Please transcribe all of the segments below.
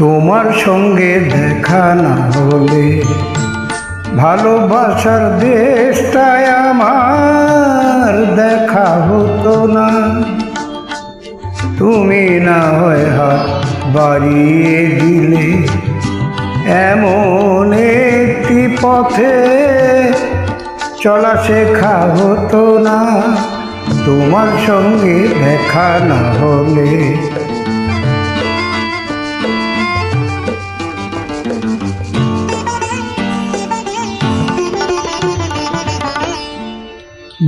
তোমার সঙ্গে দেখা না হলে ভালোবাসার দেশটায় আমার দেখা হতো না। তুমি না হয় হাত বাড়িয়ে দিলে। এমন একটি পথে চলা শেখা হতো না। তোমার সঙ্গে দেখা না হলে।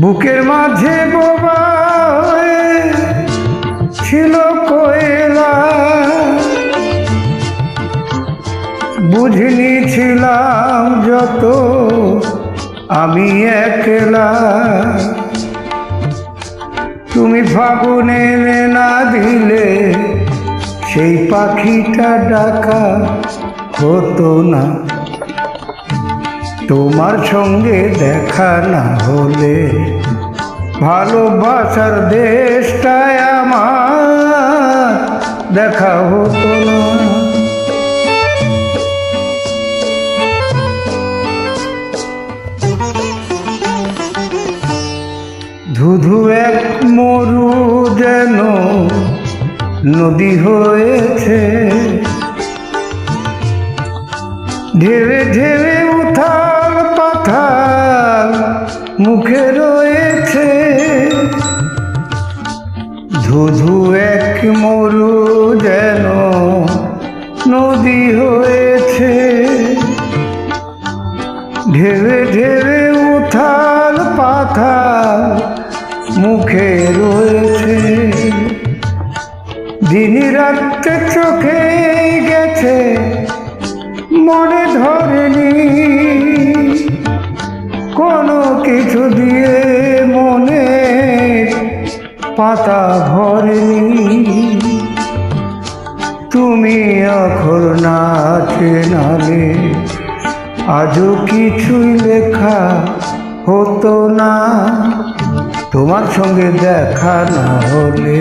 বুকের মাঝে বোবা ছিল কয়লা। বুঝনি ছিলাম যত, আমি একলা। তুমি ফাগুনে না দিলে, সেই পাখিটা ডাকা হতো না। তোমার সঙ্গে দেখা না হলে ভালোবাসার দেশটায় আমার দেখা হতো না। ধুধু এক মরু যেন নদী হয়েছে। ঢেলে উথাল পাথাল মুখে রয়েছে ধুধু এক মরু যেন নদী হয়েছে। ঢেলে ঢেলে উথাল পাথাল মুখে রয়েছে। দিন রাত্রে চোখে গেছে, মনে ধরেনি পাতা ভরেনি। তুমি অখর নাচে নালে আজও কিছুই লেখা হতো না। তোমার সঙ্গে দেখা না হলে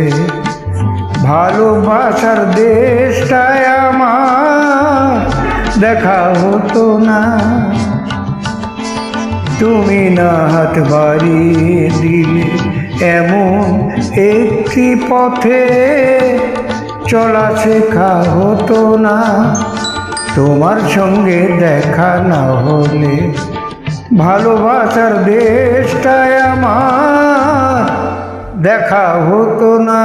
ভালোবাসার দেশটায় আমার দেখা হতো না। তুমি না হাত বাড়িয়ে দিলে একটি পথে চলা শেখা হতো না। তোমার সঙ্গে দেখা না হলে ভালোবাসার দেশটায় আমার দেখা হতো না।